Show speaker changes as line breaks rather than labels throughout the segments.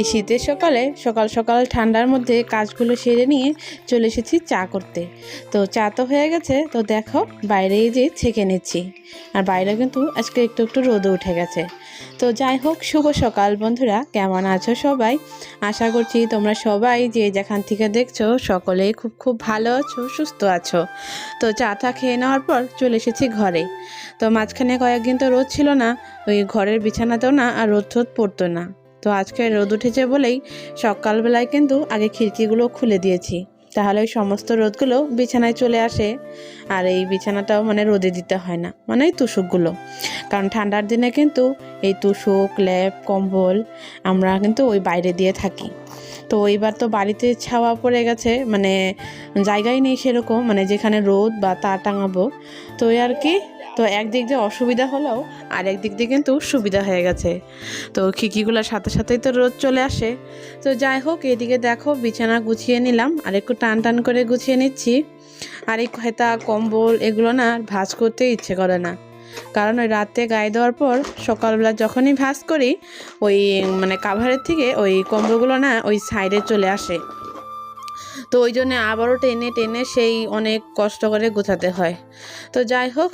এই শীতের সকালে সকাল সকাল ঠান্ডার মধ্যে কাজগুলো সেরে নিয়ে চলে এসেছি চা করতে। তো চা তো হয়ে গেছে, তো দেখো বাইরে যে ছেঁকে নিচ্ছি। আর বাইরে কিন্তু আজকে একটু একটু রোদও উঠে গেছে। তো যাই হোক, শুভ সকাল বন্ধুরা, কেমন আছো সবাই? আশা করছি তোমরা সবাই যে যেখান থেকে দেখছ সকলেই খুব খুব ভালো আছো, সুস্থ আছো। তো চাটা খেয়ে নেওয়ার পর চলে এসেছি ঘরে। তো মাঝখানে কয়েকদিন তো রোদ ছিল না, ওই ঘরের বিছানাতেও না আর রোদ ঠোদ পড়তো না। তো আজকে রোদ উঠেছে বলেই সকালবেলায় কিন্তু আগে খিড়কিগুলো খুলে দিয়েছি। তাহলে ওই সমস্ত রোদগুলো বিছানায় চলে আসে। আর এই বিছানাটাও মানে রোদে দিতে হয় না মানে এই তুষকগুলো। কারণ ঠান্ডার দিনে কিন্তু এই তুষক ল্যাপ কম্বল আমরা কিন্তু ওই বাইরে দিয়ে থাকি। তো এইবার তো বাড়িতে ছাওয়া পড়ে গেছে মানে জায়গাই নেই সেরকম মানে যেখানে রোদ বা তার টাঙাবো। তো আর কি তো একদিক দিয়ে অসুবিধা হলেও আর একদিক দিয়ে কিন্তু সুবিধা হয়ে গেছে। তো খিকিগুলোর সাথে সাথেই তো রোদ চলে আসে। তো যাই হোক, এদিকে দেখো বিছানা গুছিয়ে নিলাম, আর একটু টান টান করে গুছিয়ে নিচ্ছি। আর এই খেতা কম্বল এগুলো না ভাঁজ করতে ইচ্ছে করে না। কারণ ওই রাতে গায়ে দেওয়ার পর সকালবেলা যখনই ভাঁজ করি, ওই মানে কাভারের থেকে ওই কম্বলগুলো না ওই সাইডে চলে আসে। তো ওই জন্য আবারও টেনে টেনে সেই অনেক কষ্ট করে গোছাতে হয়। তো যাই হোক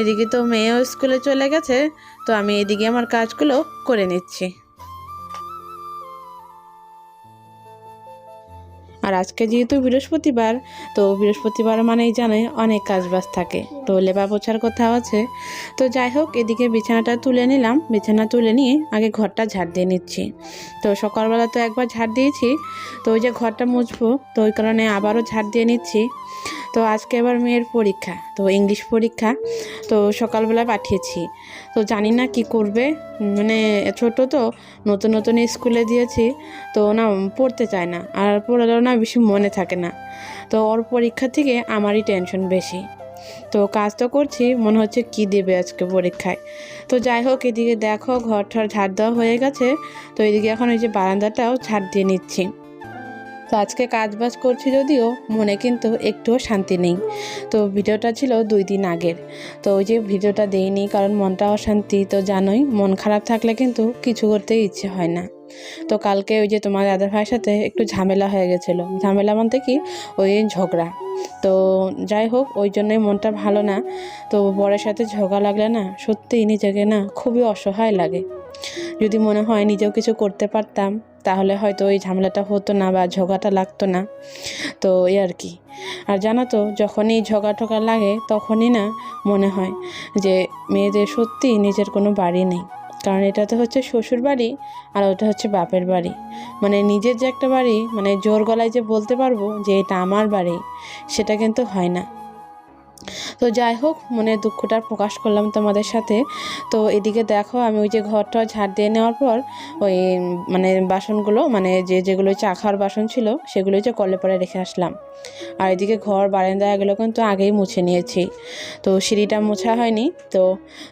এদিকে তো মেয়েও স্কুলে চলে গেছে, তো আমি এদিকে আমার কাজগুলো করে নিচ্ছি। আর আজকে যেহেতু বৃহস্পতিবার, তো বৃহস্পতিবার মানেই জানে অনেক কাজ বাজ থাকে, তো লেবা পোছার কথা আছে। তো যাই হোক, এদিকে বিছানাটা তুলে নিলাম, বিছানা তুলে নিয়ে আগে ঘরটা ঝাড় দিয়ে নিচ্ছি। তো সকালবেলা তো একবার ঝাড় দিয়েছি, তো ওই যে ঘরটা মুছবো, তো ওই কারণে আবারও ঝাড় দিয়ে নিচ্ছি। তো আজকে এবার মেয়ের পরীক্ষা, তো ইংলিশ পরীক্ষা, তো সকালবেলা পাঠিয়েছি। তো জানি না কি করবে মানে ছোট তো, নতুন নতুন স্কুলে দিয়েছি, তো না পড়তে চায় না, আর পড়লেও না বেশি মনে থাকে না। তো ওর পরীক্ষা থেকে আমারই টেনশন বেশি। তো কাজ তো করছি, মনে হচ্ছে কি দেবে আজকে পরীক্ষায়। তো যাই হোক, এদিকে দেখো ঘরটার ঝাড় দেওয়া হয়ে গেছে, তো এদিকে এখন ওই যে বারান্দাটাও ছাড় দিয়ে নিচ্ছি। আজকে কাজ বাজ করছি যদিও, মনে কিন্তু একটুও শান্তি নেই। তো ভিডিওটা ছিল দুই দিন আগের। তো ওই যে ভিডিওটা দেইনি কারণ মনটা অশান্তি, তো জানোই, মন খারাপ থাকলে কিন্তু কিছু করতে ইচ্ছে হয় না। তো কালকে ওই যে তোমার দাদা ভাইয়ের সাথে একটু ঝামেলা হয়ে গেছিল। ঝামেলা বলতে কি? ওই ঝগড়া। তো যাই হোক, ওই জন্যই মনটা ভালো না। তো বরের সাথে ঝগড়া লাগলে না, সত্যিই নিজেকে না খুবই অসহায় লাগে। যদি মনে হয় নিজেও কিছু করতে পারতাম তাহলে হয়তো ওই ঝামেলাটা হতো না বা ঝগড়াটা লাগতো না। তো এই আর কি। আর জানো তো, যখনই ঝগা টগা লাগে, তখনই না মনে হয় যে মেয়েদের সত্যি নিজের কোনো বাড়ি নেই। কারণ এটা তো হচ্ছে শ্বশুর বাড়ি আর ওটা হচ্ছে বাপের বাড়ি। মানে নিজের যে একটা বাড়ি মানে জোর গলায় যে বলতে পারব যে এটা আমার বাড়ি, সেটা কিন্তু হয় না। তো যাই হোক মনের দুঃখটা প্রকাশ করলাম তোমাদের সাথে। তো এদিকে দেখো, আমি ওই যে ঘরটা ঝাড় দিয়ে নেওয়ার পর ওই মানে বাসনগুলো মানে যে যেগুলো চা খাওয়ার বাসন ছিল, সেগুলো যে কলে পরে রেখে আসলাম। আর এদিকে ঘর বারান্দা এগুলো কিন্তু আগেই মুছে নিয়েছি। তো সিঁড়িটা মোছা হয়নি, তো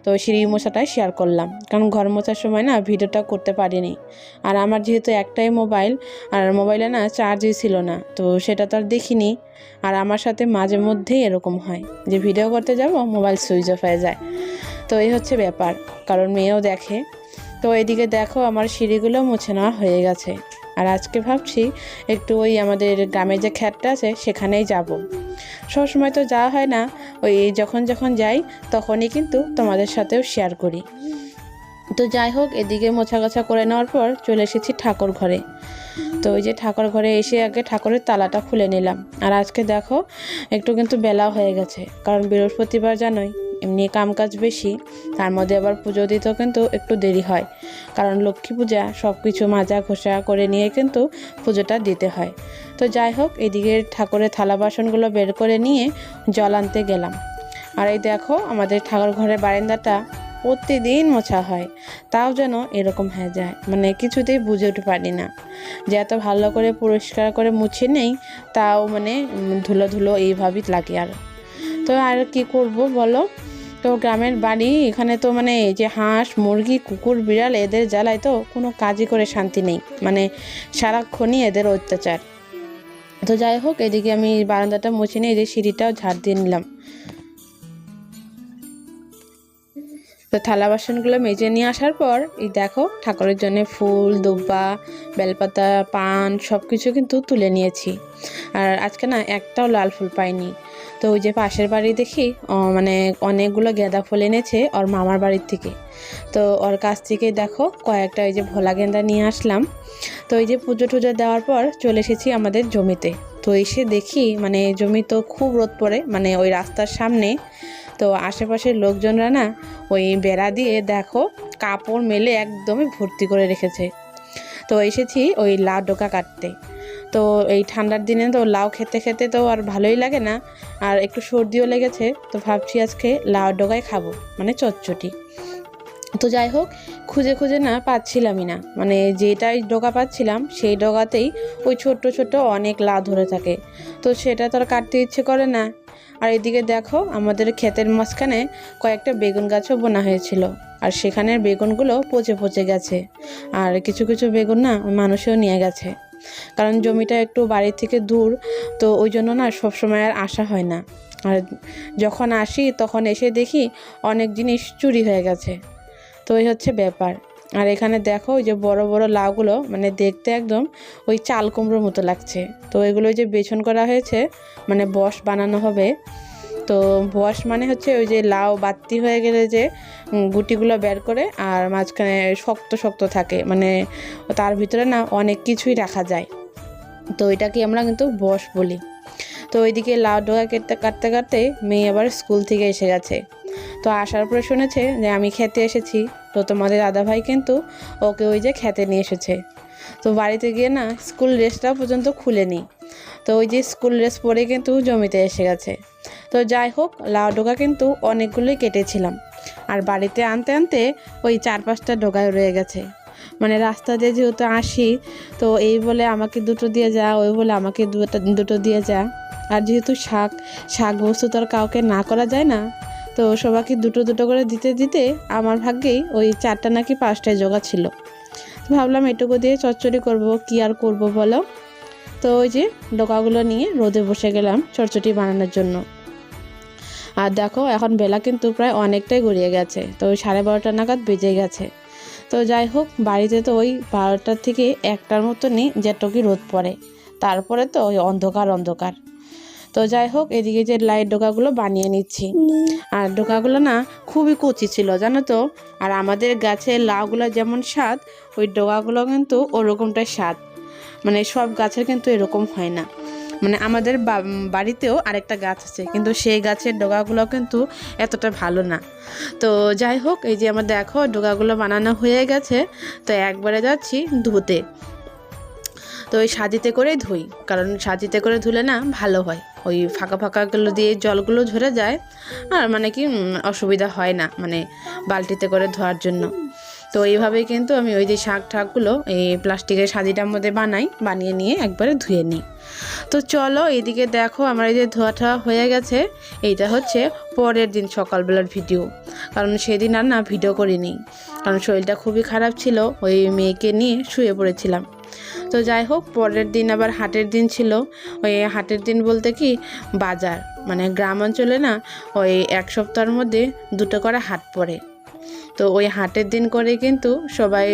তো সিঁড়ি মোছাটাই শেয়ার করলাম। কারণ ঘর মোছার সময় না ভিডিওটা করতে পারিনি। আর আমার যেহেতু একটাই মোবাইল, আর মোবাইলে না চার্জই ছিল না, তো সেটা তো আর দেখিনি। আর আমার সাথে মাঝে মধ্যেই এরকম হয় যে ভিডিও করতে যাব মোবাইল সুইচ অফ হয়ে যায়। তো এই হচ্ছে ব্যাপার, কারণ মেয়েও দেখে। তো এদিকে দেখো আমার সিঁড়িগুলো মুছে নেওয়া হয়ে গেছে। আর আজকে ভাবছি একটু ওই আমাদের গ্রামে যে খ্যাটটা আছে, সেখানেই যাব। সবসময় তো যাওয়া হয় না, ওই যখন যখন যাই, তখনই কিন্তু তোমাদের সাথেও শেয়ার করি। তো যাই হোক, এদিকে মোছা গোছা করে নেওয়ার পর চলে এসেছি ঠাকুর ঘরে। তো ওই যে ঠাকুর ঘরে এসে আগে ঠাকুরের তালাটা খুলে নিলাম। আর আজকে দেখো, একটু কিন্তু বেলা হয়ে গেছে। কারণ বৃহস্পতিবার জানোই, এমনি কামকাজ বেশি, তার মধ্যে আবার পুজো দিতেও কিন্তু একটু দেরি হয়। কারণ লক্ষ্মী পূজা সব কিছু মাজা ঘষা করে নিয়ে কিন্তু পুজোটা দিতে হয়। তো যাই হোক, এদিকে ঠাকুরের থালা বাসনগুলো বের করে নিয়ে জল আনতে গেলাম। আর এই দেখো, আমাদের ঠাকুর ঘরের বারান্দাটা প্রতিদিন মোছা হয়। তাও যেন এরকম হয়ে যায়। মানে কিছুতেই বুঝে উঠতে পারি না। যে এত ভালো করে পরিষ্কার করে মুছে নেই, তাও মানে ধুলো ধুলো এইভাবেই লাগে আর। তো আর কি করব বলো? তো গ্রামের বাড়ি এখানে তো মানে এই যে হাঁস, মুরগি, কুকুর, বিড়াল এদের জ্বালায় তো কোনো কাজই করে শান্তি নেই। মানে সারাক্ষণই এদের অত্যাচার। তো যাই হোক, এদিকে আমি বারান্দাটা মুছে নিয়ে এই যে সিঁড়িটাও ঝাড় দিয়ে নিলাম। তো থালা বাসনগুলো মেজে নিয়ে আসার পর, এই দেখো, ঠাকুরের জন্য ফুল, দুব্বা, বেলপাতা, পান সব কিছু কিন্তু তুলে নিয়েছি। আর আজকে না একটাও লাল ফুল পাইনি। তো ওই যে পাশের বাড়ি দেখি মানে অনেকগুলো গেঁদা ফুল এনেছে ওর মামার বাড়ির থেকে। তো ওর কাছ থেকে দেখো, কয়েকটা ওই যে ভোলা গেঁদা নিয়ে আসলাম। তো এই যে পুজো টুজো দেওয়ার পর চলে এসেছি আমাদের জমিতে। তো এসে দেখি মানে জমি তো খুব রোদ পড়ে মানে ওই রাস্তার সামনে তো আশেপাশের লোকজনরা না ওই বেড়া দিয়ে দেখো কাপড় মেলে একদমই ভর্তি করে রেখেছে। তো এসেছি ওই লাউ ডোকা কাটতে। তো এই ঠান্ডার দিনে তো লাউ খেতে খেতে তো আর ভালোই লাগে না। আর একটু সর্দিও লেগেছে, তো ভাবছি আজকে লাউ ডোকাই খাব মানে চটচটি তো যাই হোক, খুঁজে খুঁজে না পাচ্ছিলামই না। মানে যেটাই ডোকা পাচ্ছিলাম, সেই ডোকাতেই ওই ছোট্ট ছোট্ট অনেক লা ধরে থাকে। তো সেটা তো আর কাটতে ইচ্ছে করে না। আর এদিকে দেখো, আমাদের ক্ষেতের মাঝখানে কয়েকটা বেগুন গাছও বোনা হয়েছিল। আর সেখানের বেগুনগুলো পচে পচে গেছে। আর কিছু কিছু বেগুন না মানুষেও নিয়ে গেছে। কারণ জমিটা একটু বাড়ির থেকে দূর, তো ওই জন্য না সবসময় আর আসা হয় না। আর যখন আসি, তখন এসে দেখি অনেক জিনিস চুরি হয়ে গেছে। তো এই হচ্ছে ব্যাপার। আর এখানে দেখো ওই যে বড় বড় লাউগুলো মানে দেখতে একদম ওই চাল কুমড়োর মতো লাগছে। তো এগুলো যে বেছন করা হয়েছে মানে বস বানানো হবে। তো বস মানে হচ্ছে ওই যে লাউ বাত্তি হয়ে গেলে যে গুটিগুলো বের করে আর মাঝখানে শক্ত শক্ত থাকে। মানে তার ভিতরে না অনেক কিছুই রাখা যায়। তো এটাকে আমরা কিন্তু বস বলি। তো ওইদিকে লাউ ডোকা কেটে কাটতে কাটতে মেয়ে আবার স্কুল থেকে এসে গেছে। তো আসার পরে শুনেছে যে আমি খেতে এসেছি। তো তোমাদের দাদাভাই কিন্তু ওকে ওই যে খেতে নিয়ে এসেছে। তো বাড়িতে গিয়ে না স্কুল ড্রেসটা পর্যন্ত খুলেনি। তো ওই যে স্কুল ড্রেস পরে কিন্তু জমিতে এসে গেছে। তো যাই হোক, লাউ ডোকা কিন্তু অনেকগুলোই কেটেছিলাম। আর বাড়িতে আনতে আনতে ওই চার পাঁচটা ডোকায় রয়ে গেছে। মানে রাস্তা দিয়ে যেহেতু আসি, তো এই বলে আমাকে দুটো দিয়ে যা, ওই বলে আমাকে দুটো দুটো দিয়ে যা। আর যেহেতু শাক শাক বস্তু তো আর কাউকে না করা যায় না তো সবাইকে দুটো দুটো করে দিতে দিতে আমার ভাগ্যেই ওই চারটা নাকি পাঁচটায় জোগা ছিল। ভাবলাম এটুকু দিয়ে চচ্চড়ি করব, কি আর করব বলো? তো ওই যে ডোকাগুলো নিয়ে রোদে বসে গেলাম চচ্চড়ি বানানোর জন্য। আর দেখো, এখন বেলা কিন্তু প্রায় অনেকটাই গড়িয়ে গেছে, তো ওই সাড়ে বারোটা নাগাদ বেজে গেছে। তো যাই হোক, বাড়িতে তো ওই বারোটার থেকে একটার মতো মতনই যেটুকি রোদ পড়ে, তারপরে তো ওই অন্ধকার অন্ধকার। তো যাই হোক, এদিকে যে লাইট ডোকাগুলো বানিয়ে নিচ্ছি। আর ডোকাগুলো না খুবই কচি ছিল, জানো তো? আর আমাদের গাছের লাউগুলো যেমন স্বাদ, ওই ডোকাগুলো কিন্তু ওরকমটাই স্বাদ। মানে সব গাছের কিন্তু এরকম হয় না। মানে আমাদের বাড়িতেও আরেকটা গাছ আছে, কিন্তু সেই গাছের ডোকাগুলো কিন্তু এতটা ভালো না। তো যাই হোক, এই যে আমার দেখো, ডোকাগুলো বানানো হয়ে গেছে। তো একবারে যাচ্ছি ধুতে। তো ওই সাজিতে করেই ধুই। কারণ সাজিতে করে ধুলে না ভালো হয়। ওই ফাঁকা ফাঁকাগুলো দিয়ে জলগুলো ঝরে যায়। আর মানে কি অসুবিধা হয় না মানে বালতিতে করে ধোয়ার জন্য। তো এইভাবেই কিন্তু আমি ওই যে শাক ঠাকগুলো এই প্লাস্টিকের সাজিটার মধ্যে বানাই, বানিয়ে নিয়ে একবারে ধুয়ে নিই। তো চলো এইদিকে দেখো আমার এই যে ধোয়া ঠোয়া হয়ে গেছে, এইটা হচ্ছে পরের দিন সকালবেলার ভিডিও। কারণ সেদিন আর না ভিডিও করিনি, কারণ শরীরটা খুবই খারাপ ছিল, ওই মেয়েকে নিয়ে শুয়ে পড়েছিলাম। তো যাই হোক, পরের দিন আবার হাটের দিন ছিল, ওই হাটের দিন বলতে কি, বাজার মানে গ্রাম অঞ্চলে না ওই এক সপ্তাহের মধ্যে দুটো করে হাট পড়ে। তো ওই হাটের দিন করে কিন্তু সবাই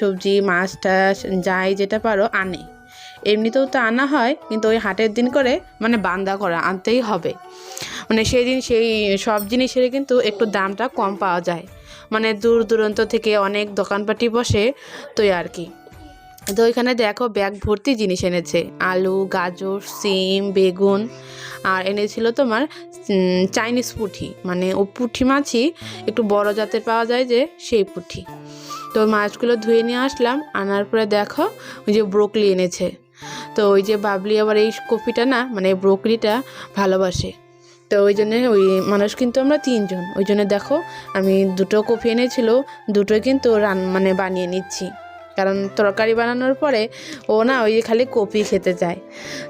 সবজি, মাছ টাছ যাই যেটা পারো আনে। এমনিতেও তো আনা হয়, কিন্তু ওই হাটের দিন করে মানে বান্দা করা আনতেই হবে। মানে সেই দিন সেই সব জিনিসের কিন্তু একটু দামটা কম পাওয়া যায়। মানে দূর দূরান্ত থেকে অনেক দোকানপাটি বসে তো আর কি। তো ওইখানে দেখো ব্যাগ ভর্তি জিনিস এনেছে। আলু, গাজর, সিম, বেগুন আর এনেছিল তোমার চাইনিজ পুঁটি মানে ও পুঁটি মাছই একটু বড় জাতের পাওয়া যায় যে সেই পুঁটি তো মাছগুলো ধুয়ে নিয়ে আসলাম, আনার পরে দেখো ওই যে ব্রোকলি এনেছে। তো ওই যে বাবলি আবার এই কপিটা না মানে ব্রোকলিটা ভালোবাসে। তো ওই জন্য ওই মানুষ কিন্তু আমরা তিনজন। ওই জন্য দেখো আমি দুটো কফি এনেছিল, দুটোই কিন্তু রান মানে বানিয়ে নিচ্ছি। কারণ তরকারি বানানোর পরে ও না ওই যে খালি কপি খেতে চায়।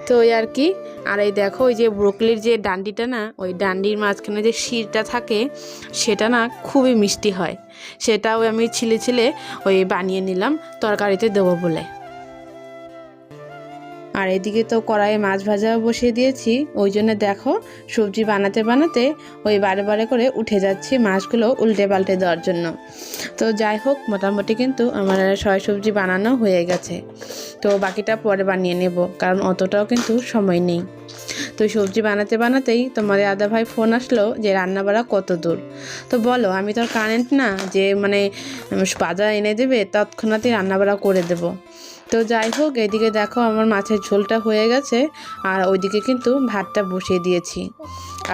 তো ওই আর কি, আর এই দেখো ওই যে ব্রোকলির যে ডান্ডিটা না, ওই ডান্ডির মাঝখানে যে শিরটা থাকে, সেটা না খুবই মিষ্টি হয়। সেটাও আমি ছিলে ছিলে ওই বানিয়ে নিলাম, তরকারিতে দেবো বলে। আর এদিকে তো কড়াইয়ে মাছ ভাজাও বসিয়ে দিয়েছি। ওই জন্য দেখো, সবজি বানাতে বানাতে ওই বারে বারে করে উঠে যাচ্ছি মাছগুলো উল্টে পাল্টে দেওয়ার জন্য। তো যাই হোক, মোটামুটি কিন্তু আমার সয় সবজি বানানো হয়ে গেছে। তো বাকিটা পরে বানিয়ে নেব, কারণ অতটাও কিন্তু সময় নেই। তো সবজি বানাতে বানাতেই তোমাদের দাদা ভাই ফোন আসলো যে রান্না বাড়া কত দূর। তো বলো, আমি তো কারেন্ট না, যে মানে বাজার এনে দেবে, তৎক্ষণাৎই রান্নাবাড়া করে দেব। তো যাই হোক, এদিকে দেখো আমার মাছের ঝোলটা হয়ে গেছে, আর ওইদিকে কিন্তু ভাতটা বসিয়ে দিয়েছি।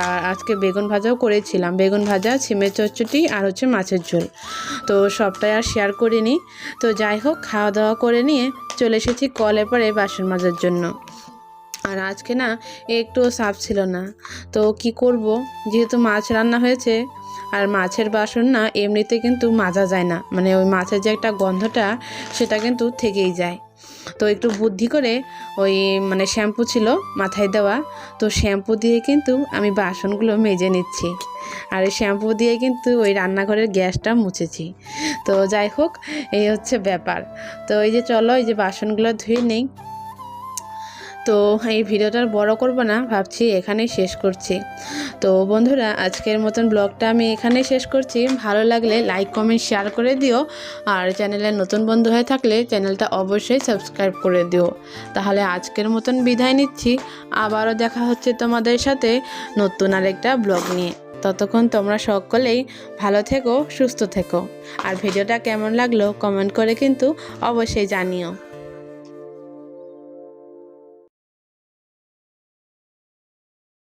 আর আজকে বেগুন ভাজাও করেছিলাম। বেগুন ভাজা, সিমের চচ্চটি আর হচ্ছে মাছের ঝোল। তো সবটাই আর শেয়ার করিনি। তো যাই হোক, খাওয়া দাওয়া করে নিয়ে চলে এসেছি কলে পরে বাসন মাজার জন্য। আর আজকে না, একটুও সাফ ছিল না। তো কি করব? যেহেতু মাছ রান্না হয়েছে, আর মাছের বাসন না, এমনিতে কিন্তু মাজা যায় না। মানে ওই মাছের যে একটা গন্ধটা, সেটা কিন্তু থেকেই যায়। তো একটু বুদ্ধি করে ওই মানে শ্যাম্পু ছিল মাথায় দেওয়া। তো শ্যাম্পু দিয়ে কিন্তু আমি বাসনগুলো মেজে নিচ্ছি। আর এই শ্যাম্পু দিয়ে কিন্তু ওই রান্নাঘরের গ্যাসটা মুছেছি। তো যাই হোক, এই হচ্ছে ব্যাপার। তো এই যে চলো, এই যে বাসনগুলো ধুয়ে নেই। তো এই ভিডিওটা বড় করব না, ভাবছি এখানেই শেষ করছি। তো বন্ধুরা, আজকের মতন ব্লগটা আমি এখানেই শেষ করছি। ভালো লাগলে লাইক, কমেন্ট, শেয়ার করে দিও। আর চ্যানেলে নতুন বন্ধু হয়ে থাকলে চ্যানেলটা অবশ্যই সাবস্ক্রাইব করে দিও। তাহলে আজকের মতন বিদায় নিচ্ছি। আবারও দেখা হচ্ছে তোমাদের সাথে নতুন আরেকটা ব্লগ নিয়ে। ততক্ষণ তোমরা সকলেই ভালো থেকো, সুস্থ থেকো। আর ভিডিওটা কেমন লাগল, কমেন্ট করে কিন্তু অবশ্যই জানিও।